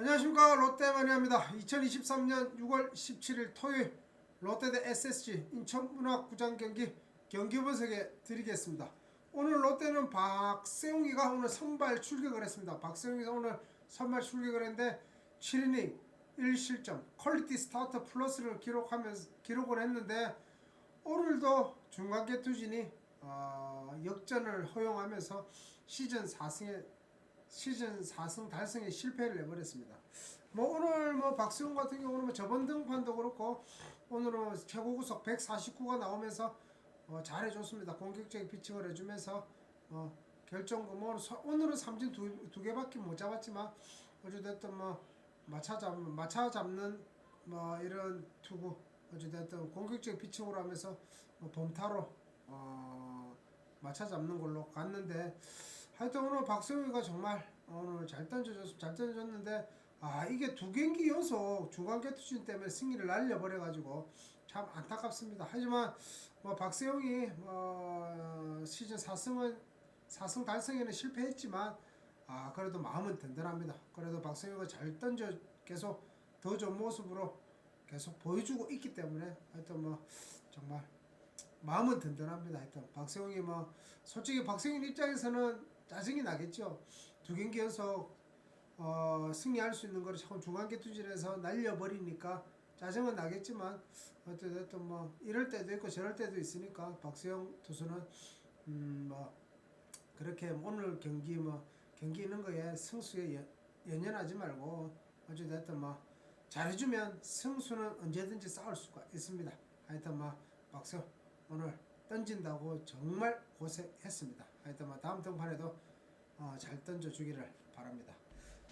안녕하십니까 롯데마니아입니다. 2023년 6월 17일 토요일 롯데 대 SSG 인천문학구장 경기 경기 분석에 드리겠습니다. 오늘 롯데는 박세웅이가 오늘 선발 출격을 했습니다. 박세웅이가 오늘 선발 출격을 했는데 7이닝 1실점 퀄리티 스타터 플러스를 기록하면서 기록을 했는데 오늘도 중간계 투진이 어, 역전을 허용하면서 시즌 4승에 시즌 4승 달성에 실패를 해버렸습니다. 뭐 오늘 뭐 박수영 같은 경우는 뭐 저번 등판도 그렇고 오늘은 최고 구속 149가 나오면서 어, 잘해줬습니다. 공격적인 피칭을 해주면서 어, 결정구 뭐 오늘은 삼진 두, 두 개밖에 못 잡았지만 어찌됐든 뭐 마차 잡는 마차 잡는 뭐 이런 투구 어찌됐든 공격적인 피칭으로 하면서 뭐 범타로 어, 마차 잡는 걸로 갔는데 하여튼 오늘 박세웅이가 정말 오늘 잘 던져줬 잘 던졌는데 아 이게 두 경기 연속 중간 개투진 때문에 승리를 날려버려 가지고 참 안타깝습니다. 하지만 뭐 박세웅이 뭐 시즌 4승은 4승 달성에는 실패했지만 아 그래도 마음은 든든합니다. 그래도 박세웅이가 잘 던져 계속 더 좋은 모습으로 계속 보여주고 있기 때문에 하여튼 뭐 정말 마음은 든든합니다. 하여튼 박세웅이 뭐 솔직히 박세웅 입장에서는 짜증이 나겠죠. 두 경기 연속 어, 승리할 수 있는 거를 자꾸 중간계 투질에서 날려버리니까 짜증은 나겠지만 어쨌든 뭐 이럴 때도 있고 저럴 때도 있으니까 박세웅 투수는 음 뭐 그렇게 오늘 경기 뭐 경기 있는 거에 승수에 연- 연연하지 말고 어찌됐든 뭐 잘해주면 승수는 언제든지 쌓을 수가 있습니다. 하여튼 뭐 박세웅 오늘 던진다고 정말 고생했습니다. 하여튼 뭐 다음 등판에도 어, 잘 던져주기를 바랍니다.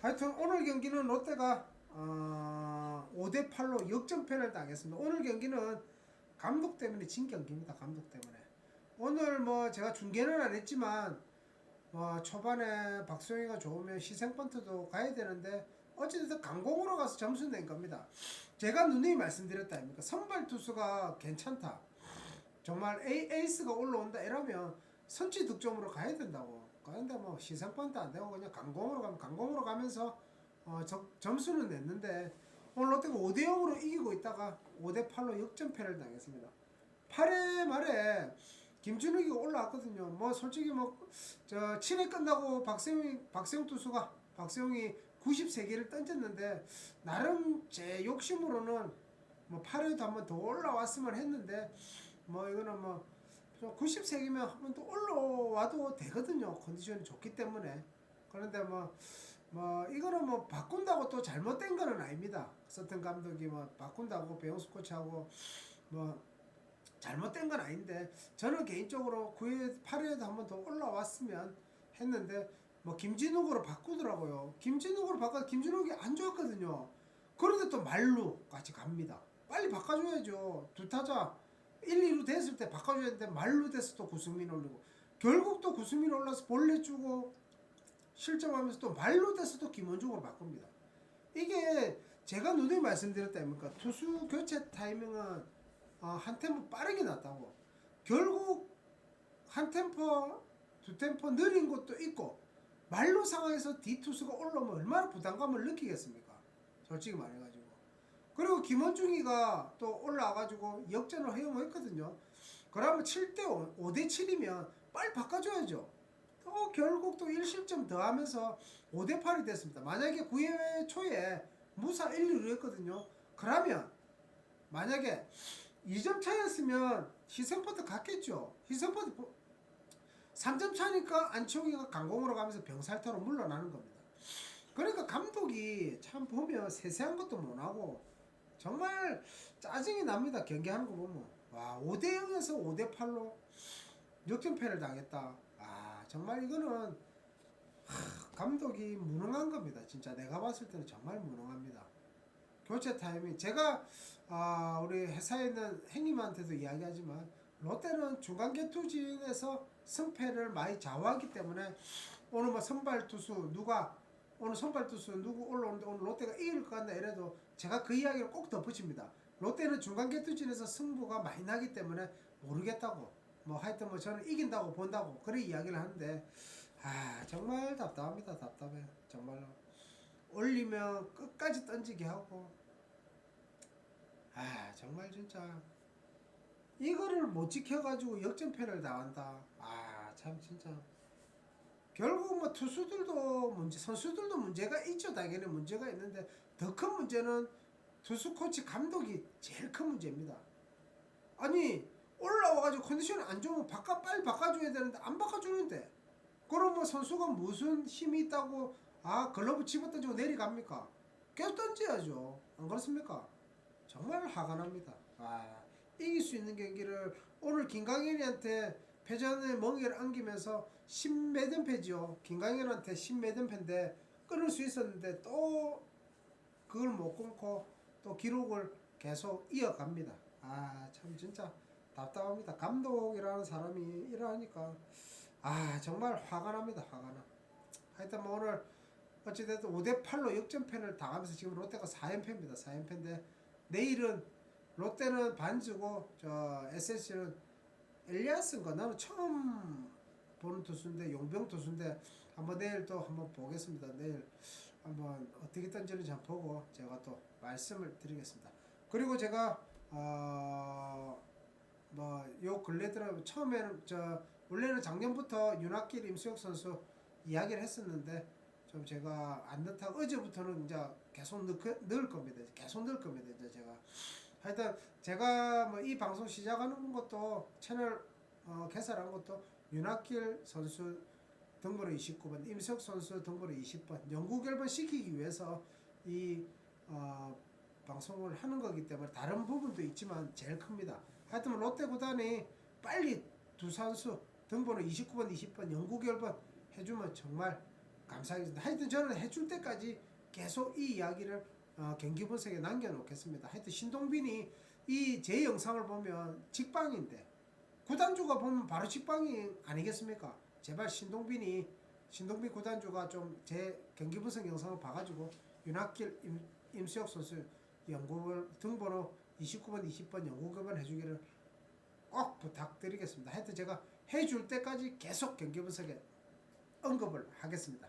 하여튼 오늘 경기는 롯데가 어, 5대 8로 역전패를 당했습니다. 오늘 경기는 감독 때문에 진 경기입니다. 감독 때문에. 오늘 뭐 제가 중계는 안 했지만 뭐 초반에 박수영이가 좋으면 희생번트도 가야 되는데 어찌됐든 강공으로 가서 점수 낸 겁니다. 제가 누누이 말씀드렸다 아닙니까? 선발 투수가 괜찮다. 정말 에이, 에이스가 올라온다 이러면 선취 득점으로 가야 된다고. 그런데 뭐 시선번트 안 되고 그냥 강공으로 가면 강공으로 가면서 어, 적- 점수는 냈는데 오늘 롯데가 5대 0으로 이기고 있다가 5대 8로 역전패를 당했습니다. 8회 말에 김준욱이가 올라왔거든요. 뭐 솔직히 뭐저 7회 끝나고 박세웅이 박세웅 투수가 박세웅이 93개를 던졌는데 나름 제 욕심으로는 뭐 8회도 한번 더 올라왔으면 했는데 뭐 이거는 뭐 93개면 한 번 더 올라와도 되거든요. 컨디션이 좋기 때문에. 그런데 뭐, 뭐, 이거는 뭐 바꾼다고 또 잘못된 거는 아닙니다. 서튼 감독이 뭐 바꾼다고 배영수 코치하고 뭐 잘못된 건 아닌데 저는 개인적으로 9회, 8회에도 한 번 더 올라왔으면 했는데 뭐 김진욱으로 바꾸더라고요. 김진욱으로 바꿔 김진욱이 안 좋았거든요. 그런데 또 말루까지 갑니다. 빨리 바꿔줘야죠. 두 타자 1, 2루 됐을 때 바꿔줘야 되는데 말루 돼서 또 구승민 올리고 결국 또 구승민 올라서 볼넷 주고 실점하면서 또 말루 돼서 또 김원중으로 바꿉니다. 이게 제가 누누이 말씀드렸다 아닙니까? 투수 교체 타이밍은 어, 한 템포 빠르게 났다고. 결국 한 템포, 두 템포 느린 것도 있고 말로 상황에서 D 투수가 올라오면 얼마나 부담감을 느끼겠습니까? 솔직히 말해가지고. 그리고 김원중이가 또 올라와가지고 역전을 허용했거든요. 그러면 7대 5, 5대 7이면 빨리 바꿔줘야죠. 또 결국 또 1실점 더 하면서 5대 8이 됐습니다. 만약에 9회 초에 무사 1, 2루 했거든요. 그러면 만약에 2점 차였으면 희생포트 갔겠죠. 희생포트 3점 차니까 안치홍이가 강공으로 가면서 병살타로 물러나는 겁니다. 그러니까 감독이 참 보면 세세한 것도 못하고 정말 짜증이 납니다. 경기하는 거 보면. 와, 5대 0에서 5대 8로 역전패를 당했다. 아, 정말 이거는 하, 감독이 무능한 겁니다. 진짜 내가 봤을 때는 정말 무능합니다. 교체 타이밍 제가 아, 우리 회사에 있는 행님한테도 이야기하지만 롯데는 중간 개투진에서 승패를 많이 좌우하기 때문에 오늘 뭐 선발 투수 누가 오늘 선발 투수 누구 올라오는데 오늘 롯데가 이길 것 같나 이래도 제가 그 이야기를 꼭 덧붙입니다. 롯데는 중간 개투진에서 승부가 많이 나기 때문에 모르겠다고 뭐 하여튼 뭐 저는 이긴다고 본다고 그래 이야기를 하는데 아 정말 답답합니다 답답해. 정말로. 올리면 끝까지 던지게 하고. 아 정말 진짜. 이거를 못 지켜가지고 역전패를 당한다. 아 참 진짜 결국 뭐 투수들도 문제 선수들도 문제가 있죠 당연히 문제가 있는데 더 큰 문제는 투수 코치 감독이 제일 큰 문제입니다 아니 올라와가지고 컨디션이 안 좋으면 바꿔 빨리 바꿔줘야 되는데 안 바꿔주는데 그럼 뭐 선수가 무슨 힘이 있다고 아 글러브 집어 던지고 내려갑니까? 계속 던져야죠. 안 그렇습니까? 정말 화가 납니다. 아 이길 수 있는 경기를 오늘 김강현이한테 패전의 멍에를 안기면서 10매든 패지요. 김강현한테 10매든 패인데 끊을 수 있었는데 또 그걸 못 끊고 또 기록을 계속 이어갑니다. 아 참 진짜 답답합니다. 감독이라는 사람이 이러하니까 아 정말 화가 납니다. 화가 나. 하여튼 뭐 오늘 어찌됐든 5대 8로 역전패를 당하면서 지금 롯데가 4연패입니다. 4연패인데 내일은 롯데는 반즈고 저 SSG는 엘리아스인가 나는 처음 보는 투수인데 용병 투수인데 한번 내일 또 한번 보겠습니다. 내일 한번 어떻게 던지는지 한번 보고 제가 또 말씀을 드리겠습니다. 그리고 제가 어, 어뭐요 근래 들어 처음에는 저 원래는 작년부터 윤학길 임수혁 선수 이야기를 했었는데 좀 제가 안 넣다가 어제부터는 이제 계속 넣, 넣을 겁니다. 계속 넣을 겁니다. 이제 제가 하여튼 제가 뭐 이 방송 시작하는 것도 채널 어, 개설한 것도 윤학길 선수 등번호 29번, 임석 선수 등번호 20번 영구 결번 시키기 위해서 이 어, 방송을 하는 거기 때문에 다른 부분도 있지만 제일 큽니다. 하여튼 뭐 롯데 구단이 빨리 두 선수 등번호 29번, 20번 영구 결번 해주면 정말 감사하겠습니다. 하여튼 저는 해줄 때까지 계속 이 이야기를 어, 경기 분석에 남겨놓겠습니다. 하여튼 신동빈이 이 제 영상을 보면 직방인데 구단주가 보면 바로 직방이 아니겠습니까? 제발 신동빈이 신동빈 구단주가 좀 제 경기 분석 영상을 봐가지고 윤학길 임, 임수혁 선수 연구를 등번호 29번 20번 연구급을 해주기를 꼭 부탁드리겠습니다. 하여튼 제가 해줄 때까지 계속 경기 분석에 언급을 하겠습니다.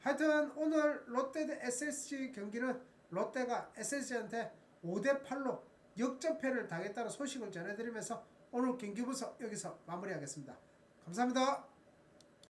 하여튼 오늘 롯데 대 SSG 경기는 롯데가 SSG한테 5대 8로 역전패를 당했다는 소식을 전해드리면서 오늘 경기 분석 여기서 마무리하겠습니다. 감사합니다.